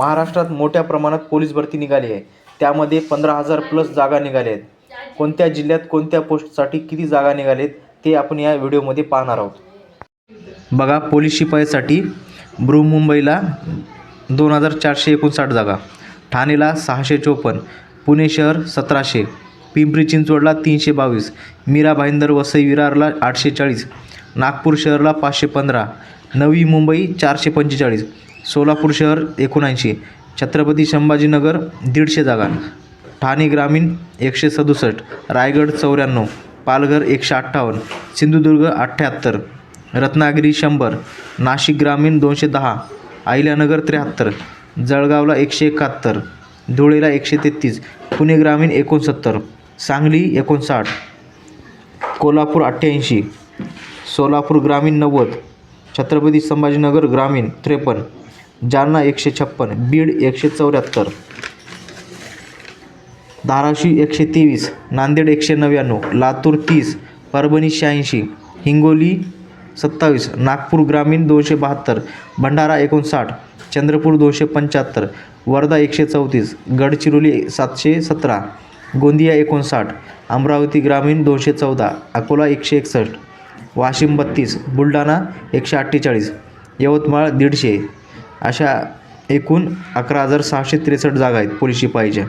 महाराष्ट्रात मोठ्या प्रमाणात पोलीस भरती निघाली आहे. त्यामध्ये पंधरा हजार प्लस जागा निघाल्या आहेत. कोणत्या जिल्ह्यात कोणत्या पोस्टसाठी किती जागा निघाल्या आहेत ते आपण या व्हिडिओमध्ये पाहणार आहोत. बघा पोलीस शिपाईसाठी बृहमुंबईला दोन हजार चारशे एकोणसाठ जागा ठाणेला सहाशे चोपन्न पुणे शहर सतराशे पिंपरी चिंचवडला तीनशे बावीस मीरा भाईंदर वसई विरारला आठशे चाळीस नागपूर शहरला पाचशे पंधरा नवी मुंबई चारशे पंचेचाळीस सोलापूर शहर एकोणऐंशी छत्रपती संभाजीनगर दीडशे जागा ठाणे ग्रामीण एकशे सदुसष्ट रायगड चौऱ्याण्णव पालघर एकशे अठ्ठावन्न सिंधुदुर्ग अठ्ठ्याहत्तर रत्नागिरी शंभर नाशिक ग्रामीण दोनशे दहा अहिल्यानगर त्र्याहत्तर जळगावला एकशे एकाहत्तर धुळेला एकशे तेहतीस पुणे ग्रामीण एकोणसत्तर सांगली एकोणसाठ कोल्हापूर अठ्ठ्याऐंशी सोलापूर ग्रामीण नव्वद छत्रपती संभाजीनगर ग्रामीण त्रेपन्न. जालना एकशे छप्पन बीड एकशे चौऱ्याहत्तर धाराशिव एकशे तेवीस नांदेड एकशे नव्याण्णव लातूर तीस परभणी शहाऐंशी हिंगोली सत्तावीस नागपूर ग्रामीण दोनशे बहात्तर भंडारा एकोणसाठ चंद्रपूर दोनशे पंच्याहत्तर वर्धा एकशे चौतीस गडचिरोली सातशे सतरा गोंदिया एकोणसाठ अमरावती ग्रामीण दोनशे चौदा अकोला एकशे एकसष्ट वाशिम बत्तीस बुलढाणा एकशे अठ्ठेचाळीस यवतमाळ दीडशे. अशा एकूण अकरा हजार सहाशे त्रेसष्ट जागा आहेत पोलीस शिपाईच्या.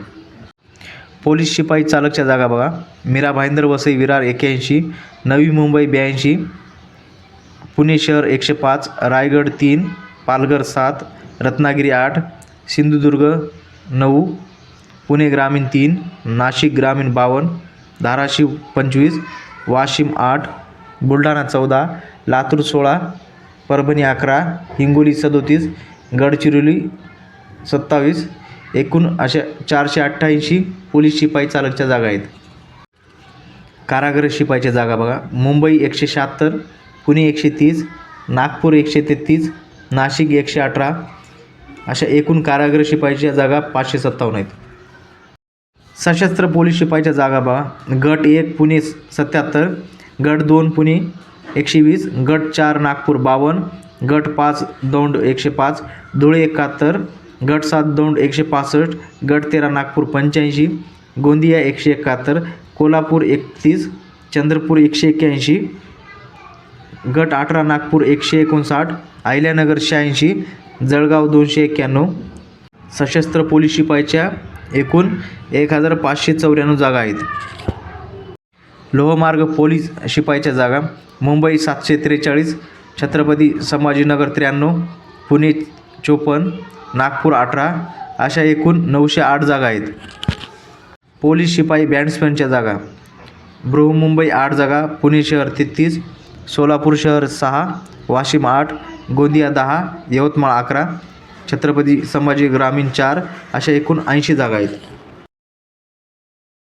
पोलीस शिपाई चालकच्या जागा बघा. मीरा भाईंदर वसई विरार एक्याऐंशी नवी मुंबई ब्याऐंशी पुणे शहर एकशे पाच रायगड तीन पालघर सात रत्नागिरी आठ सिंधुदुर्ग नऊ पुणे ग्रामीण तीन नाशिक ग्रामीण बावन्न धाराशिव पंचवीस वाशिम आठ बुलढाणा चौदा लातूर सोळा परभणी अकरा हिंगोली सदोतीस गडचिरोली सत्तावीस एकूण अशा चारशे अठ्ठ्याऐंशी पोलीस शिपाई चालकच्या जागा आहेत. कारागृह शिपाईच्या जागा बघा. मुंबई एकशे शहात्तर पुणे एकशे तीस नागपूर एकशे तेहतीस नाशिक एकशे अठरा अशा एकूण कारागृह शिपाईच्या जागा पाचशे सत्तावन्न आहेत. सशस्त्र पोलीस शिपाईच्या जागा बघा. गट एक पुणे सत्याहत्तर गट दोन पुणे एकशे वीस गट चार नागपूर बावन्न गट पाच दौंड एकशे पाच धुळे एकाहत्तर गट सात दौंड एकशे पासष्ट गट तेरा नागपूर पंच्याऐंशी गोंदिया एकशे एकाहत्तर कोल्हापूर एकतीस चंद्रपूर एकशे एक्क्याऐंशी गट अठरा नागपूर एकशे एकोणसाठ अहिल्यानगर शहाऐंशी जळगाव दोनशे एक्क्याण्णव. सशस्त्र पोलीस शिपाईच्या एकूण एक हजार पाचशे चौऱ्याण्णव जागा आहेत. लोहमार्ग पोलीस शिपाईच्या जागा मुंबई सातशे त्रेचाळीस छत्रपती संभाजीनगर त्र्याण्णव पुणे चोपन्न नागपूर अठरा अशा एकूण नऊशे आठ जागा आहेत. पोलीस शिपाई बँड्समॅनच्या जागा. बृहमुंबई आठ जागा पुणे शहर तेहतीस सोलापूर शहर सहा वाशिम आठ गोंदिया दहा यवतमाळ अकरा छत्रपती संभाजी ग्रामीण चार अशा एकूण ऐंशी जागा आहेत.